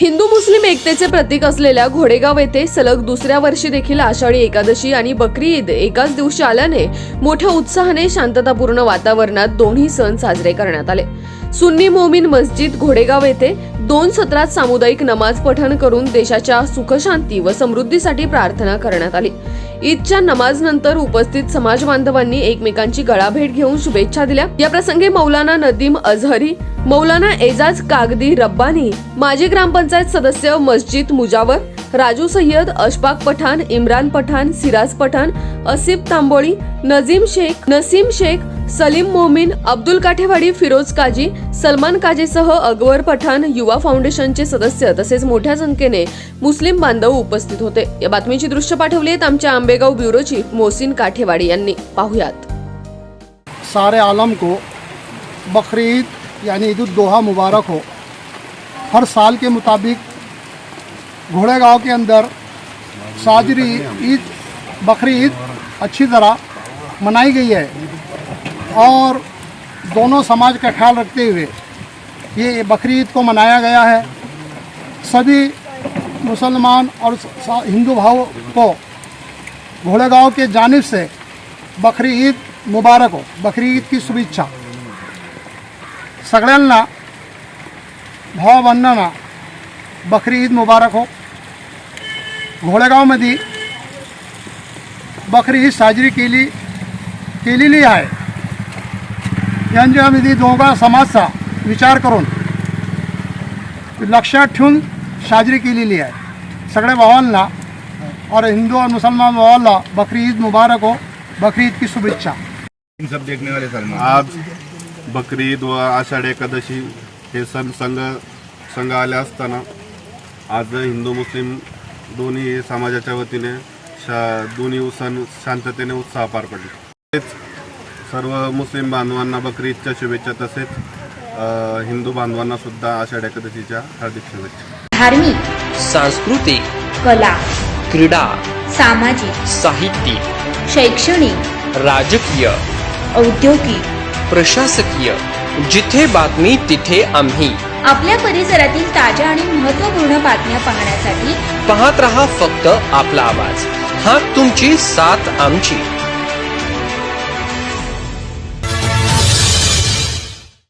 हिंदू मुस्लिम एकतेचे प्रतीक असलेल्या घोडेगाव येथे सलग दुसऱ्या वर्षी देखील आषाढी एकादशी आणि बकरी ईद एकाच दिवशी आल्याने मोठ्या उत्साहाने शांततापूर्ण वातावरणात दोन्ही सण साजरे करण्यात आले. सुन्नी मोमीन मस्जिद घोडेगाव येथे दोन सत्रात सामुदायिक नमाज पठण करून देशाच्या सुखशांती व समृद्धीसाठी प्रार्थना करण्यात आली. ईदच्या नमाजनंतर उपस्थित समाज बांधवांनी एकमेकांची गळाभेट घेऊन शुभेच्छा दिल्या. या प्रसंगी मौलाना नदीम अझहरी मौलाना एजाज कागदी रब्बानी माजी ग्रामपंचायत सदस्य मस्जिद मुजावर राजू सय्यद अशफाक पठाण इम्रान पठाण सिराज पठाण असिफ तांबोळी नजीम शेख नसीम शेख सलीम मोमीन अब्दुल काठेवाडी फिरोज काजी सलमान काजीसह अकबर पठाण युवा फाउंडेशनचे सदस्य तसेच मोठ्या संख्येने मुस्लिम बांधव उपस्थित होते. या बातमीची दृश्य पाठवली आहेत आमच्या आंबेगाव ब्युरो चीफ मोहसिन काठेवाडी यांनी. पाहुयात. सारे आलम को बकरीद यानी ईद दोहा मुबारक हो. हर साल के मुताबिक घोड़ेगांव के अंदर साजरी, ईद, बकरी ईद अच्छी तरह मनाई गई है और दोनों समाज का ख्याल रखते हुए ये बकरी ईद को मनाया गया है। सभी मुसलमान और हिंदू भाव को घोड़ेगांव के जानिब से बकरी ईद मुबारक हो। बकरी ईद की शुभेच्छा। सगळ्यांना भावबंधना बकरी ईद मुबारक हो। घोडेगावमध्ये बकरी ईद साजरी केली केलेली आहे. यांच्यामध्ये दोघा समाजचा विचार करून लक्षात ठेवून साजरी केलेली आहे. सगळ्या भावांना और हिंदू और मुसलमान भावांना बकरी ईद मुबारक हो. बकरी ईद की शुभेच्छा. इन सब देखने वाले सलमान। आज बकरीद व आषाढ एकादशी हे सण संघ संघ आले असताना आज हिंदू मुस्लिम दोन्ही समाजाच्या वतीने शा दोन्ही सण शांततेने उत्साह पार पडले. तसेच सर्व मुस्लिम बांधवांना बकरीदच्या शुभेच्छा तसेच हिंदू बांधवांना सुद्धा आषाढ एकादशीच्या हार्दिक शुभेच्छा. धार्मिक सांस्कृतिक कला क्रीडा सामाजिक साहित्यिक शैक्षणिक राजकीय औद्योगिक प्रशासकीय जिथे बातमी तिथे आम्ही. आपल्या परिसरातील ताज्या आणि महत्त्वपूर्ण बातम्या पाहण्यासाठी पाहत रहा फक्त आपला आवाज. हा तुमची साथ आमची.